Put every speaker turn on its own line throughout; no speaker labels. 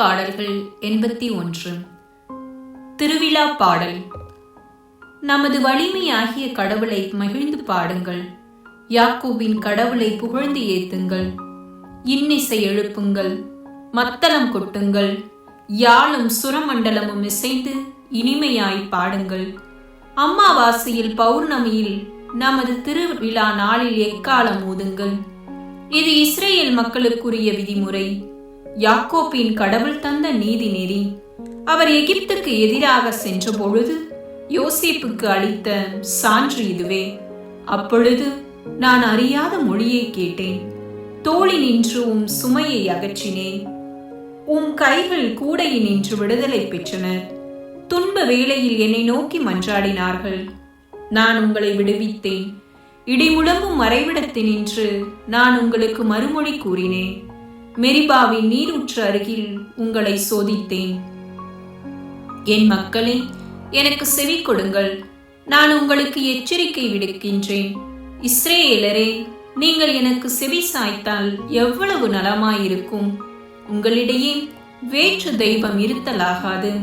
பாடல்கள் எண்பத்தி ஒன்று. திருவிழா பாடல். நமது வலிமையாகிய கடவுளை மகிழ்ந்து பாடுங்கள். யாக்கோபின் கடவுளை புகழ்ந்து ஏத்துங்கள். இன்னிசை எழுப்புங்கள். மத்தளம் கொட்டுங்கள். யாழும் சுரமண்டலமும் இசைந்து இனிமையாய் பாடுங்கள். அம்மாவாசையில் பௌர்ணமியில் நமது திருவிழா நாளில் எக்காலம் ஊதுங்கள் இது இஸ்ரேல் மக்களுக்குரிய விதிமுறை. யாக்கோப்பின் கடவுள் தந்த நீதி நெறி. அவர் எகிப்துக்கு எதிராக சென்ற பொழுது யோசிப்புக்கு அளித்த சான்று இதுவே. அப்பொழுது நான் அறியாத மொழியை கேட்டேன். தோழி நின்று உம் சுமையை அகற்றினேன். உம் கைகள் கூடையில் நின்று விடுதலை பெற்றனர். துன்ப வேளையில் என்னை நோக்கி மன்றாடினார்கள். நான் உங்களை விடுவித்தேன். இடிமுழங்கும் மறைவிடத்தினின்று நான் உங்களுக்கு மறுமொழி கூறினேன். மெரிபாவின் நீரூற்று அருகில் உங்களை சோதித்தேன். என் மக்களே எனக்கு செவி கொடுங்கள். நான் உங்களுக்கு எச்சரிக்கை விடுக்கின்றேன். இஸ்ரேலரே நீங்கள் எனக்கு செவி சாய்த்தால் எவ்வளவு நலமாயிருக்கும்? உங்களிடையே வேற்று தெய்வம் இருத்தலாகாது.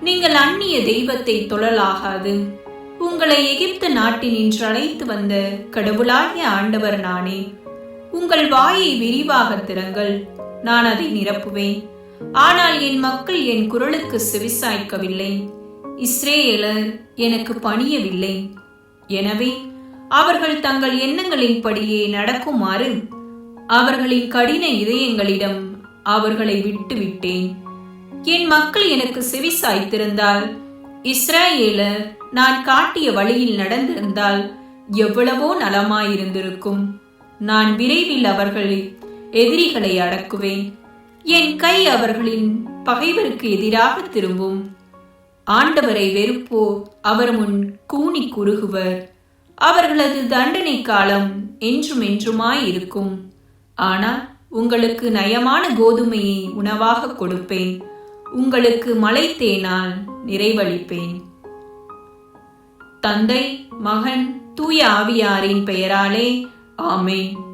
நீங்கள் அந்நிய தெய்வத்தை தொழலாகாது. உங்களை எகிப்து நாட்டினின்று அழைத்து வந்த கடவுளாகிய ஆண்டவர் நானே. உங்கள் வாயை விரிவாக திறங்கள். நான் அதை நிரப்புவேன். ஆனால் என் மக்கள் என் குரலுக்கு செவிசாய்க்கவில்லை. இஸ்ரேலர் எனக்கு பணியவில்லை. எனவே அவர்கள் தங்கள் எண்ணங்களின்படியே நடக்குமாறு அவர்களின் கடின இதயங்களிடம் அவர்களை விட்டுவிட்டேன். என் மக்கள் எனக்கு செவிசாய்த்திருந்தால் இஸ்ரேலர் நான் காட்டிய வழியில் நடந்திருந்தால் எவ்வளவோ நலமாயிருந்திருக்கும். நான் விரைவில் அவர்களை எதிரிகளை அடக்குவேன். என் கை அவர்களின் பகைவருக்கு எதிராக திரும்பும். ஆண்டவரை வெறுப்போ அவர் முன் கூனி குறுகுவர். அவர்களது தண்டனை காலம் என்றும் என்றுமாய் இருக்கும் ஆனால் உங்களுக்கு நயமான கோதுமையை உணவாக கொடுப்பேன். உங்களுக்கு மலை தேனால் நிறைவளிப்பேன். தந்தை மகன் தூய ஆவியாரின் பெயராலே Amém.